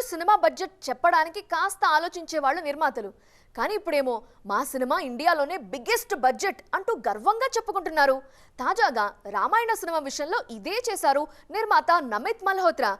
ఒకప్పుడు cinema budget చెప్పడానికి కాస్త ఆలోచించేవాళ్ళు నిర్మాతలు. కానీ ఇప్పుడేమో మా సినిమా ఇండియాలోనే బిగ్గెస్ట్ బడ్జెట్ అంటూ గర్వంగా చెప్పుకుంటున్నారు. తాజాగా రామాయణ సినిమా విషయంలో ఇదే చేశారు నిర్మాత నమిత్ మల్హోత్రా.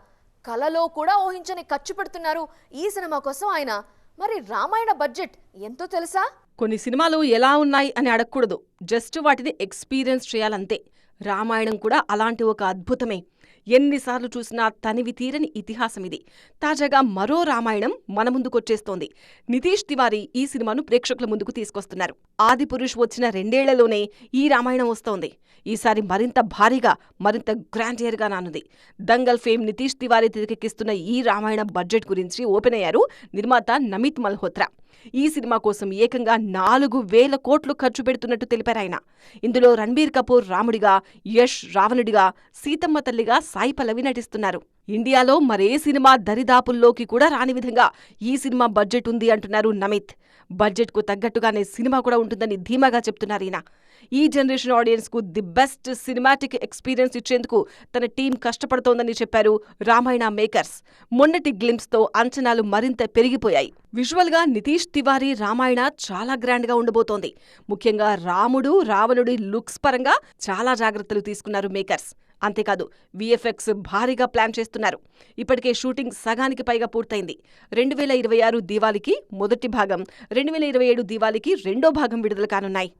కలలో కూడా ఊహించని ఖర్చు పెడుతున్నారు ఈ సినిమా కోసం ఆయన. మరి రామాయణ బడ్జెట్ ఎంతో తెలుసా? కొన్ని సినిమాలు ఎలా ఉన్నాయి అని అడగకూడదు. జస్ట్ వాటిని ఎక్స్పీరియన్స్ చేయాలంతే. రామాయణం కూడా అలాంటి ఒక అద్భుతమే. ఎన్నిసార్లు చూసినా తనివి తీరని ఇతిహాసం ఇది. తాజాగా మరో రామాయణం మన ముందుకొచ్చేస్తోంది. నితీష్ తివారీ ఈ సినిమాను ప్రేక్షకుల ముందుకు తీసుకొస్తున్నారు. ఆది పురుష్ వచ్చిన రెండేళ్ళలోనే ఈ రామాయణం వస్తోంది. ఈసారి మరింత భారీగా మరింత గ్రాండియర్గా నానుంది దంగల్ ఫేమ్ నితీష్ తివారీ తెరకెక్కిస్తున్న ఈ రామాయణ బడ్జెట్ గురించి ఓపెన్ అయ్యారు నిర్మాత నమిత్ మల్హోత్రా. ఈ సినిమా కోసం ఏకంగా నాలుగు వేల కోట్లు ఖర్చు పెడుతున్నట్టు తెలిపారాయన ఇందులో రణబీర్ కపూర్ రాముడిగా యష్ రావణుడిగా సీతమ్మ తల్లిగా సాయి పల్లవి నటిస్తున్నారు. ఇండియాలో మరే సినిమా దరిదాపుల్లోకి కూడా రాని విధంగా ఈ సినిమా బడ్జెట్ ఉంది అంటున్నారు నమిత్. బడ్జెట్కు తగ్గట్టుగానే సినిమా కూడా ఉంటుందని ధీమాగా చెప్తున్నారు ఈయన. ఈ జనరేషన్ ఆడియన్స్కు ది బెస్ట్ సినిమాటిక్ ఎక్స్పీరియన్స్ ఇచ్చేందుకు తన టీం కష్టపడుతోందని చెప్పారు రామాయణ మేకర్స్. మొన్నటి గ్లిమ్స్తో అంచనాలు మరింత పెరిగిపోయాయి. విజువల్గా నితీష్ తివారీ రామాయణ చాలా గ్రాండ్గా ఉండబోతోంది. ముఖ్యంగా రాముడు రావణుడి లుక్స్ పరంగా చాలా జాగ్రత్తలు తీసుకున్నారు మేకర్స్. అంతేకాదు విఎఫ్ఎక్స్ భారీగా ప్లాన్ చేస్తున్నారు. ఇప్పటికే షూటింగ్ సగానికి పైగా పూర్తయింది. రెండు వేల ఇరవై ఆరు దీవాలికి మొదటి భాగం రెండు వేల ఇరవై ఏడు దీవాలికి రెండో భాగం విడుదల కానున్నాయి.